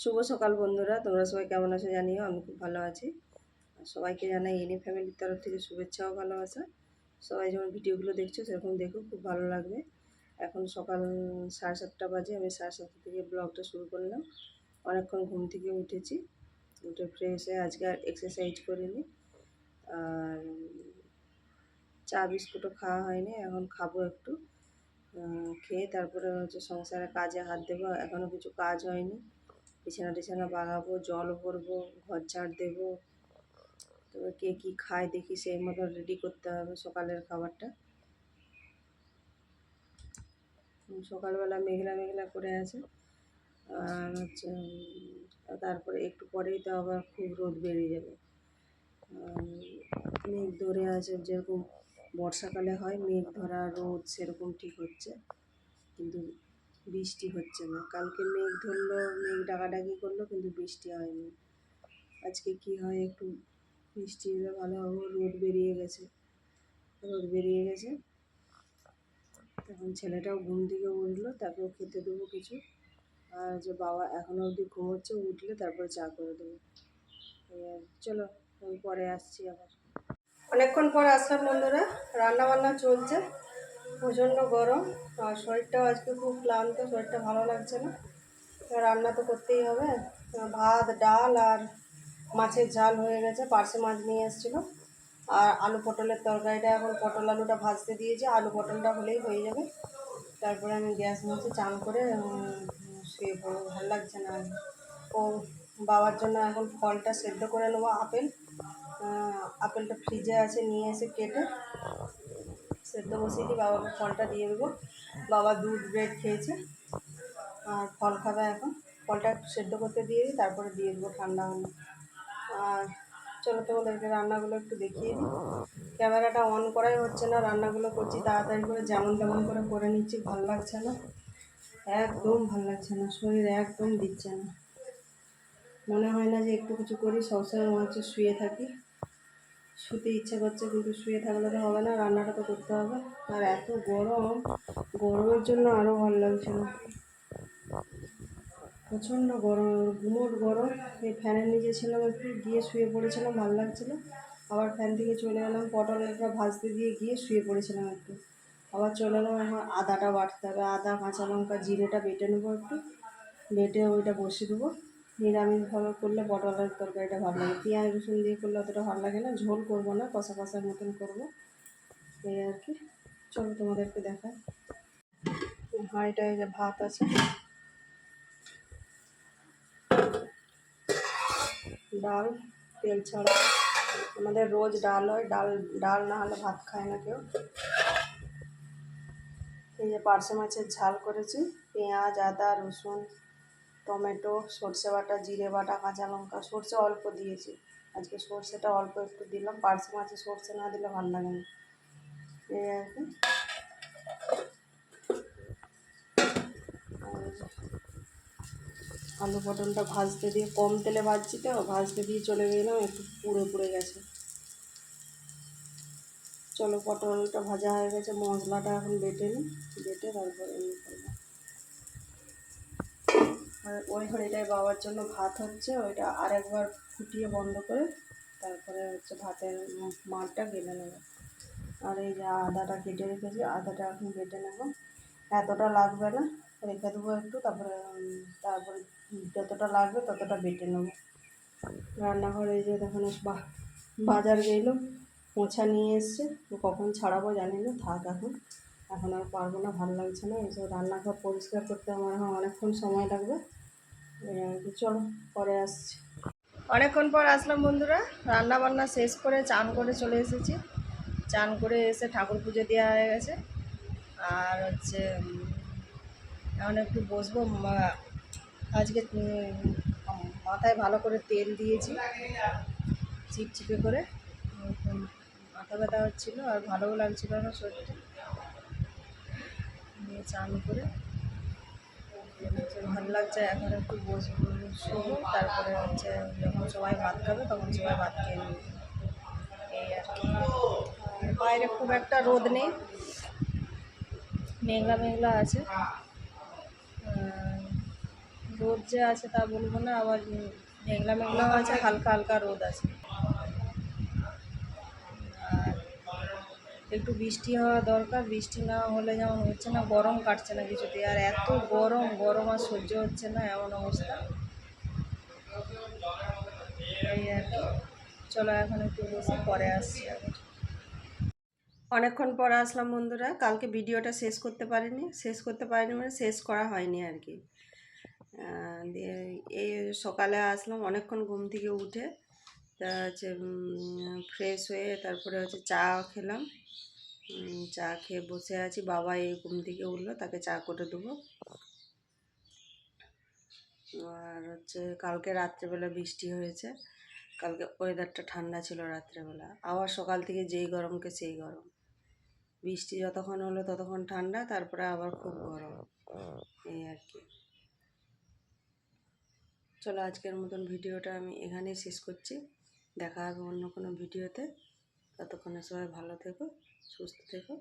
শুভ সকাল বন্ধুরা, তোমরা সবাই কেমন আছো জানিও, আমি খুব ভালো আছি। সবাইকে জানাই এনি ফ্যামিলির তরফ থেকে শুভেচ্ছা ও ভালোবাসা। সবাই যেমন ভিডিওগুলো দেখছ, সেরকম দেখো, খুব ভালো লাগবে। এখন সকাল সাড়ে সাতটা বাজে, আমি সাড়ে সাতটা থেকে ব্লগটা শুরু করলাম। অনেকক্ষণ ঘুম থেকে উঠেছি, উঠে ফ্রেশ হয়ে আজকে আর এক্সারসাইজ করিনি। আর চা বিস্কুটও খাওয়া হয়নি, এখন খাব একটু। খেয়ে তারপরে হচ্ছে সংসারে কাজে হাত দেবো এখনও কিছু কাজ হয়নি। বিছানা টিছানা বাগাবো জল ভরবো, ঘর ঝাড় দেবো। তবে কে কী খায় দেখি সেই মতো রেডি করতে হবে সকালের খাবারটা। সকালবেলা মেঘলা মেঘলা করে আছে। আর হচ্ছে তারপরে একটু পরেই তো আবার খুব রোদ বেরিয়ে যাবে। মেঘ ধরে আছে যেরকম বর্ষাকালে হয়, মেঘ ধরা রোদ সেরকম ঠিক হচ্ছে। কিন্তু বৃষ্টি হচ্ছে না। কালকে মেঘ ধরলো, মেঘ ডাকাডাকি করল, কিন্তু বৃষ্টি হয়নি। আজকে কি হয় একটু বৃষ্টি হলে ভালো হবে। রোদ বেরিয়ে গেছে। রোদ বেরিয়ে গেছে। তখন ছেলেটাও ঘুম থেকে উঠল, তাকেও খেতে দেবো কিছু। আর যে বাবা এখনও অবধি ঘুমোচ্ছে, উঠলে তারপরে চা করে দেবো। চলো পরে আসছি আবার। অনেকক্ষণ পর আসলাম বন্ধুরা। রান্না বান্না চলছে। প্রচণ্ড গরম। আর শরীরটাও আজকে খুব ক্লান্ত, শরীরটা ভালো লাগছে না। রান্না তো করতেই হবে। ভাত, ডাল আর মাছের ঝাল হয়ে গেছে, পার্শে মাছ নিয়ে এসেছিল। আর আলু পটলের তরকারিটা এখন পটল আলুটা ভাজতে দিয়েছি, আলু পটলটা হলেই হয়ে যাবে। তারপরে আমি গ্যাস মুছে চান করে শুয়ে পড়ব। ভালো লাগছে না। ও বাবার জন্য এখন ফলটা সেদ্ধ করে নেব, আপেল। আপেলটা ফ্রিজে আছে, নিয়ে এসে কেটে সেদ্ধ বসিয়ে দিয়ে বাবাকে ফলটা দিয়ে দেবো। বাবা দুধ, ব্রেড খেয়েছে। আর ফল খাবে এখন। ফলটা সেদ্ধ করতে দিয়ে দিই, তারপরে দিয়ে দেবো ঠান্ডা হলে। আর চলো তোমাদেরকে রান্নাগুলো একটু দেখিয়ে দিই। ক্যামেরাটা অন করাই হচ্ছে না, রান্নাগুলো করছি তাড়াতাড়ি করে, যেমন তেমন করে করে নিচ্ছি, ভালো লাগছে না। একদম ভালো লাগছে না, শরীর একদম দিচ্ছে না। মনে হয় না যে একটু কিছু করি সবসময় মনে হচ্ছে শুয়ে থাকি। শুতে ইচ্ছে করছে, কিন্তু শুয়ে থাকলে তো হবে না, রান্নাটা তো করতে হবে। আর এত গরম, গরমের জন্য আরও ভালো লাগছে না। প্রচণ্ড গরম, গুমোট গরম। এই ফ্যানের নিচে ছিলাম একটু, গিয়ে শুয়ে পড়েছিলাম, ভালো লাগছিল। আবার ফ্যান থেকে চলে এলাম পটলটা ভাজতে দিয়ে গিয়ে শুয়ে পড়েছিলাম একটু। আবার চলে এলাম এখন আদাটা বাটতে হবে, আদা, কাঁচা লঙ্কা, জিরেটা বেটে নেব একটু। বেটে ওইটা বসিয়ে দেবো। নিরামিষভাবে করলে পটলের তরকারিটা ভালো লাগে। পেঁয়াজ, রসুন দিয়ে করলে অতটা ভালো লাগে না, ঝোল করব না, কষা কষার মতন করব। এই আর কি। চলো তোমাদেরকে দেখাই। হাঁড়িটা এই যে ভাত আছে। ডাল, তেল ছাড়া। আমাদের রোজ ডাল হয়, ডাল ডাল না হলে ভাত খায় না কেউ। এই যে পার্শে মাছের ঝাল করেছি, পেঁয়াজ, আদা, রসুন। টমেটো, সর্ষে বাটা, জিরে বাটা, কাঁচা লঙ্কা, সর্ষে অল্প দিয়েছি। আজকে সর্ষেটা অল্প একটু দিলাম। পার্শে মাছে সর্ষে না দিলে ভালো লাগে না। এই আর কি। আলু পটলটা ভাজতে দিয়ে, কম তেলে ভাজছি তো, ভাজতে দিয়ে চলে গেলাম, একটু পুড়ে পুড়ে গেছে। চলো পটলটা ভাজা হয়ে গেছে, মশলাটা এখন বেটে নিই বেটে তারপরে আর ওই হাঁড়িটায় বাবার জন্য ভাত হচ্ছে, ওইটা আরেকবার ফুটিয়ে বন্ধ করে তারপরে হচ্ছে ভাতের মাঠটা গেলে নেব। আর এই যে আদাটা কেটে রেখেছি, আদাটা এখন কেটে নেব। এতটা লাগবে না, রেখে দেবো একটু, তারপরে তারপরে যতটা লাগবে ততটা বেটে নেব। রান্নাঘরে যে তখন বাজার গেলো, মোছা নিয়ে এসছে, কখন ছাড়াবো জানি না, থাক এখন। এখন আর পারব না, ভালো লাগছে না এইসব রান্নাঘর পরিষ্কার করতে আমার অনেকক্ষণ সময় লাগবে। চলো, পরে আসছি। অনেকক্ষণ পর আসলাম বন্ধুরা রান্না বান্না শেষ করে চান করে চলে এসেছি। চান করে এসে ঠাকুর পুজো দেওয়া হয়ে গেছে। আর হচ্ছে এখন একটু বসবো আজকে মাথায় ভালো করে তেল দিয়েছি, চিপচিপে করে। মাথা ব্যথা হচ্ছিল আর ভালোও লাগছিল না শরীরটা। দিয়ে চান করে ভালো লাগছে, এখন একটু বসবো, শোবো, তারপরে হচ্ছে যখন সবাই ভাত খাবে তখন সবাই ভাত খেয়ে নেবে। এই আর কি। বাইরে খুব একটা রোদ নেই। মেঘলা মেঘলা আছে। রোদ যে আছে তা বলব না, আবার মেঘলা মেঘলাও আছে, হালকা হালকা রোদ আছে। একটু বৃষ্টি হওয়া দরকার, বৃষ্টি না হলে যেমন হচ্ছে না, গরম কাটছে না কিছুতেই আর এত গরম গরম আর সহ্য হচ্ছে না, এমন অবস্থা। এই আর কি। চলো এখন একটু বসে, পরে আসছি আবার। অনেকক্ষণ পরে আসলাম বন্ধুরা, কালকে ভিডিওটা শেষ করতে পারিনি, শেষ করতে পারিনি মানে শেষ করা হয়নি আর কি। দিয়ে এই সকালে আসলাম, অনেকক্ষণ ঘুম থেকে উঠে তা হচ্ছে ফ্রেশ হয়ে তারপরে হচ্ছে চা খেলাম। চা খেয়ে বসে আছি। বাবা এই ঘুম থেকে উঠল, তাকে চা করে দেবো। আর হচ্ছে কালকে রাত্রেবেলা বৃষ্টি হয়েছে। কালকে ওয়েদারটা ঠান্ডা ছিল রাত্রেবেলা। আবার সকাল থেকে যেই গরমকে সেই গরম। বৃষ্টি যতক্ষণ হলো ততক্ষণ ঠান্ডা, তারপরে আবার খুব গরম। এই আর কি। চলো আজকের মতন ভিডিওটা আমি এখানেই শেষ করছি। দেখা হবে অন্য কোনো ভিডিওতে। ততক্ষণে সবাই ভালো থেকো সুস্থ থেকো।